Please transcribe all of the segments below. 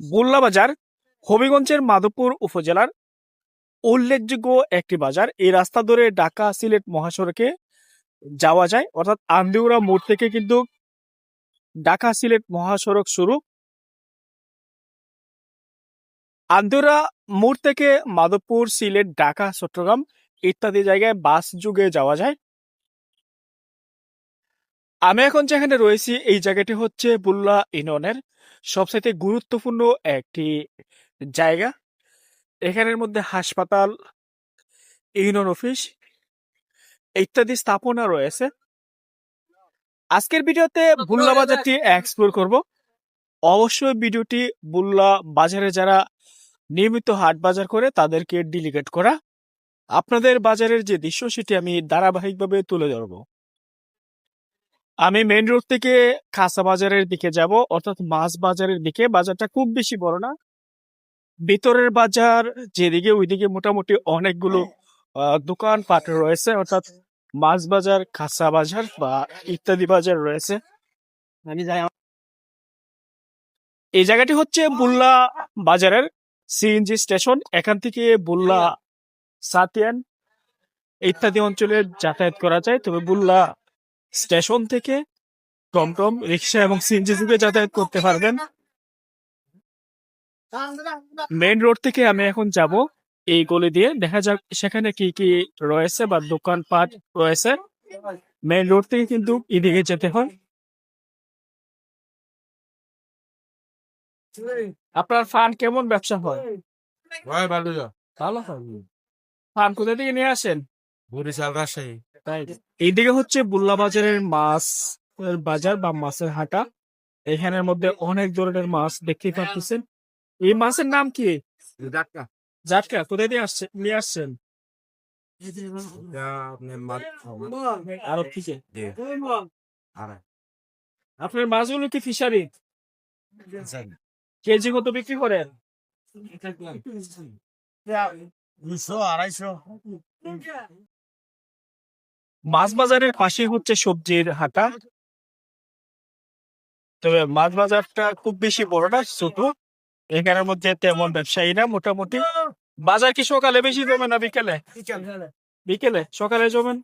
বুল্লা বাজার, হবিগঞ্জের মাধবপুর উপজেলার উল্লেখযোগ্য একটি বাজার। এই রাস্তা ধরে ঢাকা সিলেট মহাসড়কে যাওয়া যায়। অর্থাৎ আন্দিউরা মোড় থেকে কিন্তু ঢাকা সিলেট মহাসড়ক শুরু। আন্দিউরা মোড় থেকে মাধবপুর, সিলেট, ঢাকা, চট্টগ্রাম ইত্যাদি জায়গায় বাস যুগে যাওয়া যায়। আমি এখন যেখানে রয়েছি, এই জায়গাটি হচ্ছে বুল্লা ইউনিয়নের। সবচাইতে গুরুত্বপূর্ণ একটি জায়গা। এখানের মধ্যে হাসপাতাল ইউনিয়ন অফিস ইত্যাদি স্থাপনা রয়েছে। আজকের ভিডিওতে বুল্লা বাজারটি এক্সপ্লোর করব। অবশ্যই ভিডিওটি বুল্লা বাজারে যারা নিয়মিত হাট বাজার করে তাদেরকে ডিলিগেট করা। আপনাদের বাজারের যে দৃশ্য সেটি আমি ধারাবাহিকভাবে তুলে ধরবো। আমি মেইন রোড থেকে খাসা বাজারের দিকে যাব, অর্থাৎ মাছ বাজারের দিকে। বাজারটা খুব বেশি বড় না। ভিতরের বাজার যেদিকে ওইদিকে মোটামুটি অনেকগুলো দোকান পাট রয়েছে, অর্থাৎ মাছ বাজার খাসা বাজার বা ইত্যাদি বাজার রয়েছে। আমি যাই এই জায়গাটি হচ্ছে বুল্লা বাজারের সিএনজি স্টেশন। এখান থেকে বুল্লা, সাতিয়ান ইত্যাদি অঞ্চলে যাতায়াত করা যায়। তবে বুল্লা স্টেশন থেকে টমটম রিক্সা এবং সিএনজি যুগে যাতায়াত করতে পারবেন। মেইন রোড থেকে আমি এখন যাব। এই গলি দিয়ে দেখা যাক সেখানে কি কি রয়েছে বা দোকানপাট রয়েছে। মেইন রোড থেকে কিন্তু এদিকে যেতে হয়। আপনার ফান কেমন ব্যবসা হয়? ভালো। ভালো হয়। ফান কোথা থেকে নিয়ে আসেন? বরিশাল রাজশাহী। তাই এইদিকে হচ্ছে বুল্লা বাজারের মাছ বাজার বা মাছের হাটা। এখানের মধ্যে অনেক ধরনের মাছ দেখতে পাচ্ছেন এই মাছের নাম কি? ডাক্তার জাটকা কোথায় দিয়ে আসছে নিয়ে আসছেন? আপনি মাছ আরও থেকে আর। আপনার মাছগুলো কি ফিশারি? কেজি কত বিক্রি করেন? দুশো আড়াইশো। মাছ বাজারের পাশে হচ্ছে সবজির হাটা। তবে মাছ বাজারটা খুব বেশি বড় না ছোট। এখানের মধ্যে তেমন ব্যবসায়ী না মোটামুটি। বাজার কি সকালে বেশি জমে না বিকেলে? বিকেলে সকালে জমেন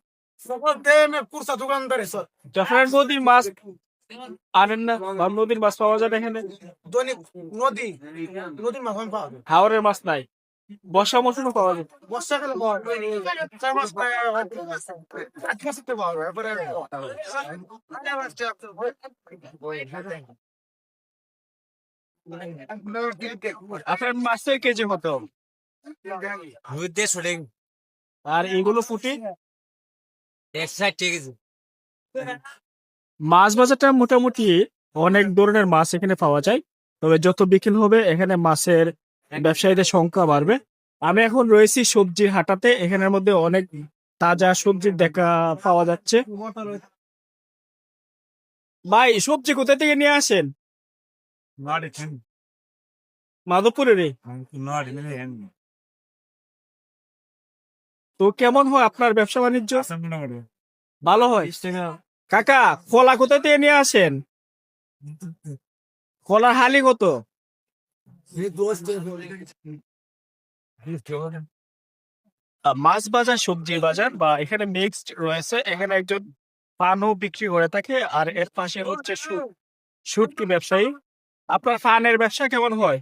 নদীর মাছ আনেন না? নদীর মাছ পাওয়া যায় এখানে? নদী নদীর হাওরের মাছ নাই? বর্ষা মৌসুমে পাওয়া যায়। বর্ষাকালে পাওয়া আপনার মাছের কেজি কত? আর এগুলো ফুটি মাছ বাজারটা মোটামুটি অনেক ধরনের মাছ এখানে পাওয়া যায়। তবে যত বিকেল হবে এখানে মাছের ব্যবসায়ীদের সংখ্যা বাড়বে। আমি এখন রয়েছি সবজির হাটাতে। এখানের মধ্যে অনেক তাজা সবজি দেখা পাওয়া যাচ্ছে। ভাই সবজি কোথা থেকে নিয়ে আসেন? মাধবপুরের তো কেমন হয় আপনার ব্যবসা বাণিজ্য? ভালো হয়? কাকা কলা কোথা থেকে নিয়ে আসেন? কলার হালি কত? মাছ বাজার সবজির বাজার বা এখানে মিক্সড রয়েছে। এখানে একজন পানও বিক্রি করে থাকে আর এর পাশে হচ্ছে শুটকি ব্যবসায়ী। আপনার পানের ব্যবসা কেমন হয়?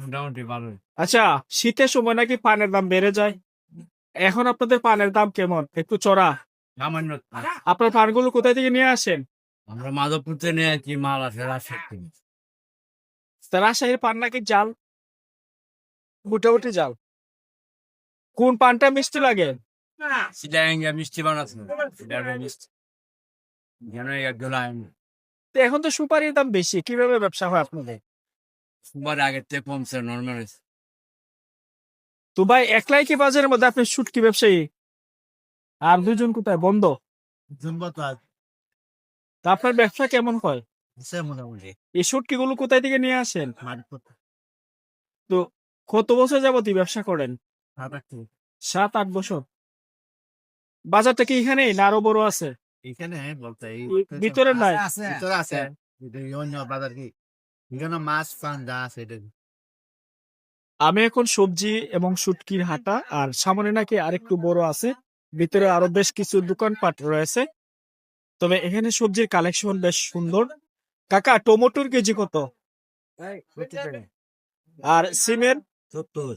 মোটামুটি ভালো আচ্ছা শীতের সময় নাকি পানের দাম বেড়ে যায়? এখন আপনাদের পানের দাম কেমন? একটু চড়া। সামান্য আপনার পানগুলো কোথায় থেকে নিয়ে আসেন? আমরা মাধবপুর থেকে নিয়ে কি মাল আছে রাজশাহী। তা রাজশাহীর পান নাকি জাল। মোটামুটি জাল। কোন পানটা মিষ্টি লাগে? মিষ্টি তো এখন তো সুপারির দাম বেশি কীভাবে ব্যবসা হয় আপনাদের? সুপার আগের থেকে কমছে নর্মাল তো ভাই একলাই কি বাজারের মধ্যে আপনি শুটকি ব্যবসায়ী? আর দুজন কোথায় বন্ধ? আপনার ব্যবসা কেমন হয়? আছে মোটামুটি। এই শুটকি গুলো কোথায় থেকে নিয়ে আসেন? তো কত বছর যাবত এই ব্যবসা করেন? সাত আট বছর। বাজারটা কি এখানে না আরও বড় আছে? এখানে বলতে ভিতরে নাই? ভিতরে আছে। অন্য বাজার কি? এখানে মাছ পান যা আছে এটা। আমি এখন সবজি এবং শুটকির হাটা আর সামনে নাকি আরেকটু বড় আছে। ভিতরে আরও বেশ কিছু দোকানপাট রয়েছে। তবে এখানে সবজির কালেকশন বেশ সুন্দর। কাকা টমেটোর কেজি কত? আর সিমের? সত্তর।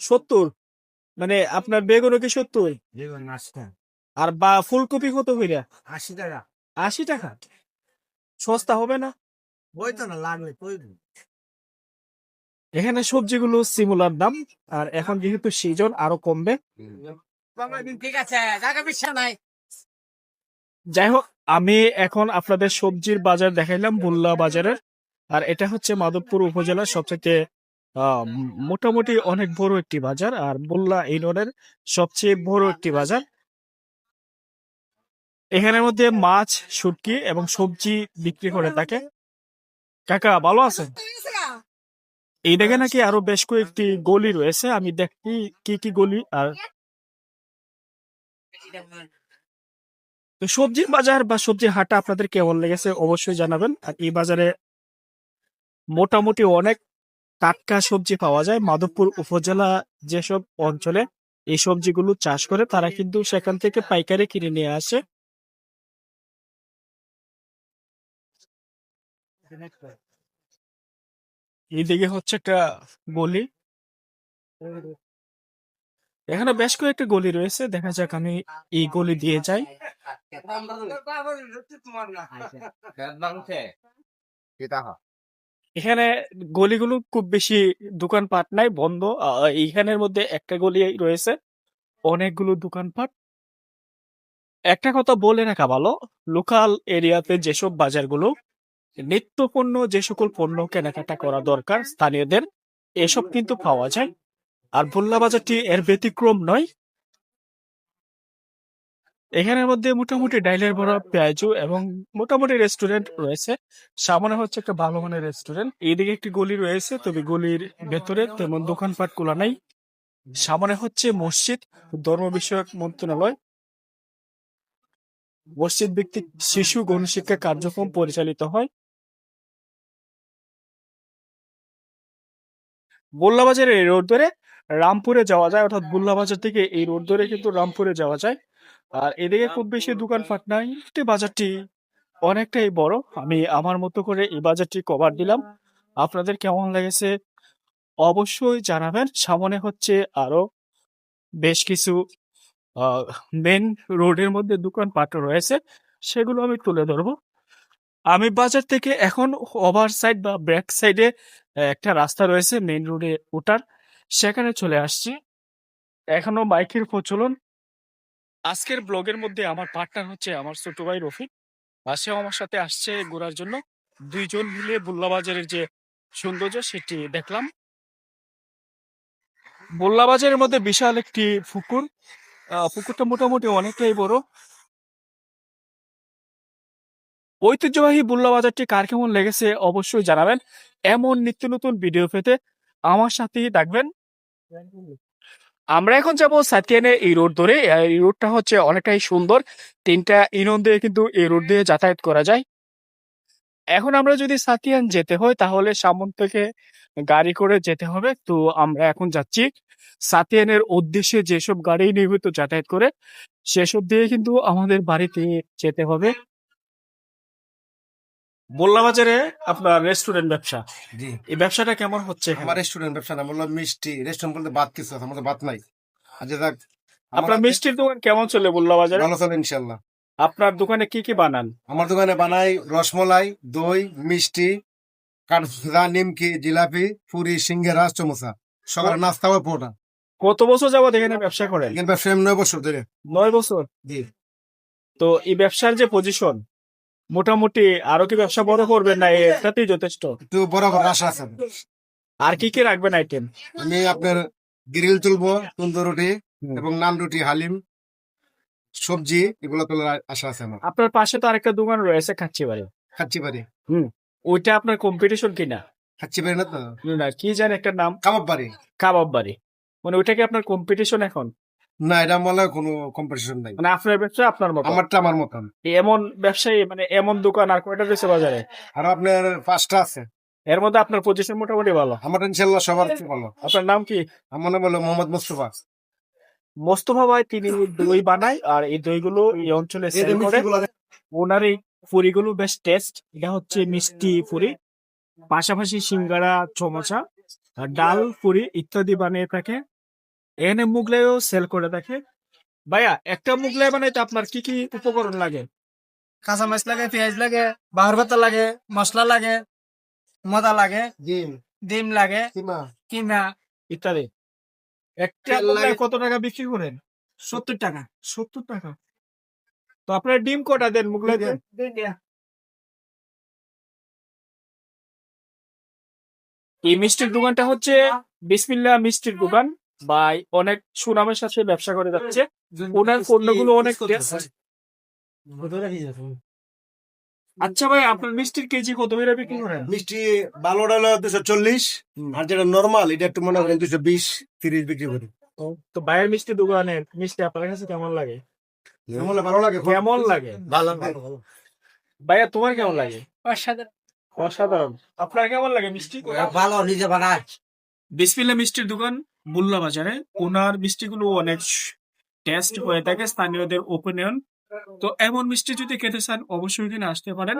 সত্তর? মানে আপনার বেগুনও কি সত্তর? বেগুন আর বা ফুলকপি কত হইরা আশি টাকা। আশি টাকা? সস্তা হবে না? ওই তো না লাগবে এখানে সবজিগুলো সিমুলার দাম আর এখন যেহেতু সিজন আরও কমবে। ঠিক আছে জায়গা বিশ্বাস নাই যাই হোক আমি এখন আপনাদের সবজির বাজার দেখাইলাম, বুল্লা বাজারের। আর এটা হচ্ছে মাধবপুর উপজেলার সবচেয়ে মোটামুটি অনেক বড় একটি বাজার, আর বুল্লা ইউনিয়নের সবচেয়ে বড় একটি বাজার। এখানের মধ্যে মাছ, শুটকি এবং সবজি বিক্রি করে থাকে। কাকা, ভালো আছেন? এই দেখে নাকি আরও বেশ কয়েকটি গলি রয়েছে, আমি দেখি কি কি গলি, আর তো সবজির বাজার বা সবজির হাটটা আপনাদের কেমন লেগেছে অবশ্যই জানাবেন। আর এই বাজারে মোটামুটি অনেক টাটকা সবজি পাওয়া যায়। মাধবপুর উপজেলা যেসব অঞ্চলে এই সবজিগুলো চাষ করে, তারা কিন্তু সেখান থেকে পাইকারি কিনে নিয়ে আসে। এইদিকে হচ্ছে একটা গলি। এখানে বেশ কয়েকটা গলি রয়েছে, দেখা যাক আমি এই গলি দিয়ে যাই। এখানে গলিগুলো খুব বেশি দোকানপাট নাই, বন্ধ। এইখানের মধ্যে একটা গলি রয়েছে, অনেকগুলো দোকানপাট। একটা কথা বলে রাখা ভালো, লোকাল এরিয়াতে যেসব বাজারগুলো নিত্য পণ্য যে সকল পণ্য কেনাকাটা করা দরকার স্থানীয়দের, এসব কিন্তু পাওয়া যায়। আর ভোল্লা বাজারটি এর ব্যতিক্রম নয়। এখানের মধ্যে মোটামুটি ডাইলের বড় পেঁয়াজু এবং মোটামুটি রেস্টুরেন্ট রয়েছে। সামনে হচ্ছে একটা ভালো মানের রেস্টুরেন্ট। এইদিকে একটি গলি রয়েছে, তবে গলির ভেতরে তেমন দোকানপাট খোলা নাই। সামনে হচ্ছে মসজিদ, ধর্ম বিষয়ক মন্ত্রণালয়। মসজিদ ভিত্তিক শিশু গণশিক্ষা কার্যক্রম পরিচালিত হয়। বুল্লা বাজারে এই রোড ধরে রামপুরে যাওয়া যায় অর্থাৎ বুল্লা বাজার থেকে এই রোড ধরে কিন্তু রামপুরে যাওয়া যায়। আর এদিকে খুব বেশি দোকানপাট নাই এই বাজারটি অনেকটাই বড়। আমি আমার মতো করে এই বাজারটি কভার দিলাম। আপনাদের কেমন লেগেছে অবশ্যই জানাবেন। সামনে হচ্ছে আরও বেশ কিছু মেন রোডের মধ্যে দোকানপাট রয়েছে সেগুলো আমি তুলে ধরবো। আমি বাজার থেকে এখন ওভার সাইড বা ব্যাক সাইডে একটা রাস্তা রয়েছে মেন রোডে ওঠার। সেখানে চলে আসছি। এখনও বাইকের প্রচলন। আজকের ব্লগের মধ্যে আমার পার্টনার হচ্ছে আমার ছোট ভাই রফিক। সেও আমার সাথে আসছে ঘোরার জন্য। দুইজন মিলে বুল্লা বাজারের যে সৌন্দর্য, সেটি দেখলাম। বুল্লা বাজারের মধ্যে বিশাল একটি পুকুর। পুকুরটা মোটামুটি অনেকটাই বড়। ঐতিহ্যবাহী বাজারটি কার কেমন লেগেছে অবশ্যই জানাবেন। এমন নিত্য নতুন ভিডিও পেতে আমার সাথেই থাকবেন। আমরা এখন যাব সাতিয়ানের এই রোড ধরে। এই রোডটা হচ্ছে অনেকটাই সুন্দর। তিনটা ইউনিয়ন দিয়ে কিন্তু এই রোড দিয়ে যাতায়াত করা যায়। এখন আমরা যদি সাতিয়ান যেতে হয়, তাহলে সামন থেকে গাড়ি করে যেতে হবে। তো আমরা এখন যাচ্ছি সাতিয়ানের উদ্দেশ্যে যেসব গাড়ি নিয়মিত যাতায়াত করে, সেসব দিয়ে কিন্তু আমাদের বাড়িতে যেতে হবে। মোল্লা বাজারে আপনার রেস্টুরেন্ট ব্যবসা। জি। এই ব্যবসাটা কেমন হচ্ছে আমার রেস্টুরেন্ট ব্যবসা না বললাম মিষ্টি। রেস্টুরেন্ট বলতে ভাত কিছু আছে আমাদের ভাত নাই। আচ্ছা যাক আপনার মিষ্টির দোকান কেমন চলে মোল্লা বাজারে ভালো চলে ইনশাল্লাহ আপনার দোকানে কি কি বানান? আমার দোকানে বানাই রসমলাই দই মিষ্টি কাঠা নিমকি জিলাপি পুরি সিঙ্গারা চমোসা সকালে নাস্তা হয় পোটা কত বছর যাবত এখানে ব্যবসা করেন? এখানে ব্যবসা নয় বছর ধরে। নয় বছর? জি। তো এই ব্যবসার যে পজিশন মোটামুটি আরও কি ব্যবসা বড় করবেন না? এটাতেই যথেষ্ট। একটু বড় করে আশা আছে। আর কি কি রাখবেন আইটেম আমি আপনার গ্রিল তুলবো তন্দুর রুটি এবং নান রুটি হালিম সবজি এগুলো তোলার আশা আছে আমার। আপনার পাশে তো আরেকটা দোকান রয়েছে খাচ্ছি বাড়ি খাচ্ছি পারি ওইটা আপনার কম্পিটিশন কিনা? খাচ্ছি পারি না তো? না কি জানি একটা নাম? কাবাব পারি কাবাব বাড়ি। মানে ওইটা কি আপনার কম্পিটিশন এখন? না এটা বলে কোনো কম্পিটিশন নাই। মানে আপনার ব্যবসা আপনার মতো আমারটা আমার মতন। এমন ব্যবসায়ী মানে এমন দোকান আর কয়টা রয়েছে বাজারে? আর আপনার পাঁচটা আছে। এর মধ্যে আপনার পজিশন মোটামুটি ভালো? আমার ইনশাল্লাহ সবার ভালো। আপনার নাম কি? আমার নাম হলো মোহাম্মদ মুস্তফা। মোস্তফা ভাই তিনি দই বানায় আর এই দইগুলো এই অঞ্চলে সেল করে। ওনার এই পুরিগুলো বেশ টেস্ট এটা হচ্ছে মিষ্টি পুরি। পাশাপাশি সিঙ্গারা চমচা ডাল পুরি ইত্যাদি বানিয়ে থাকে। এনে মুগলাইও সেল করে দেখে। ভাইয়া একটা মুগলাই বানাইতে আপনার কি কি উপকরণ লাগে? কাঁচা মাছ লাগে পেঁয়াজ লাগে বাহার ভাতা লাগে মশলা লাগে মদা লাগে ডিম। ডিম লাগে কিমা। কিমা। ইত্যাদি। একটা মুগলাই লাগে- কত টাকা বিক্রি করেন? সত্তর টাকা। সত্তর টাকা। তো আপনার ডিম কটা দেন মুগলাই দেন? এই মিষ্টির দোকানটা হচ্ছে বিসমিল্লা মিষ্টির দোকান। ভাই অনেক সুনামের সাথে ব্যবসা করে যাচ্ছে। ওনার পণ্যগুলো অনেক টেস্ট আচ্ছা ভাই আপনার মিষ্টির কেজি কত করে বিক্রি করেন? মিষ্টি ভালোটা হলো দুশো চল্লিশ আর যেটা নর্মাল এটা একটু মনে করেন দুশো বিশ তিরিশ বিক্রি করি। তো ভাইয়ের মিষ্টি দোকানের মিষ্টি আপনার কাছে কেমন লাগে? কেমন ভালো লাগে কেমন লাগে? ভালো ভাইয়া তোমার কেমন লাগে? অসাধারণ। অসাধারণ। আপনার কেমন লাগে মিষ্টি? ভালো নিজে বানায়। বিসমিল্লা মিষ্টির দোকান। বুল্লা বাজারে। ওনার মিষ্টিগুলো অনেক টেস্ট হয়ে থাকে, স্থানীয়দের ওপিনিয়ন তো এমন মিষ্টি যদি খেতে চান, অবশ্যই এখানে আসতে পারেন।